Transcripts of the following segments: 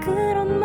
그런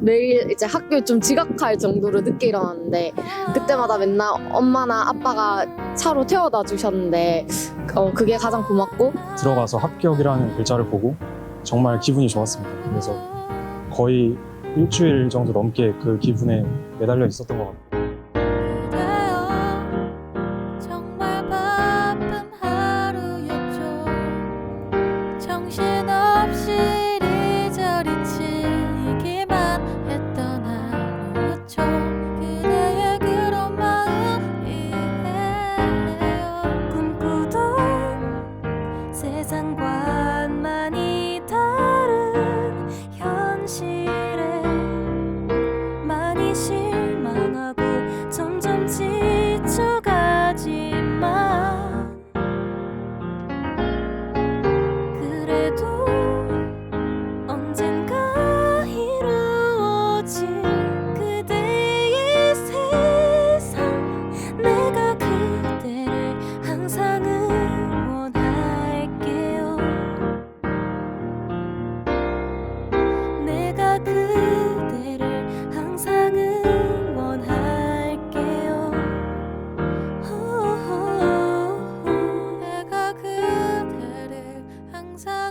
매일 이제 학교 좀 지각할 정도로 늦게 일어났는데 그때마다 맨날 엄마나 아빠가 차로 태워다 주셨는데 어, 그게 가장 고맙고 들어가서 합격이라는 글자를 보고 정말 기분이 좋았습니다. 그래서 거의 일주일 정도 넘게 그 기분에 매달려 있었던 것 같아요.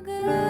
good.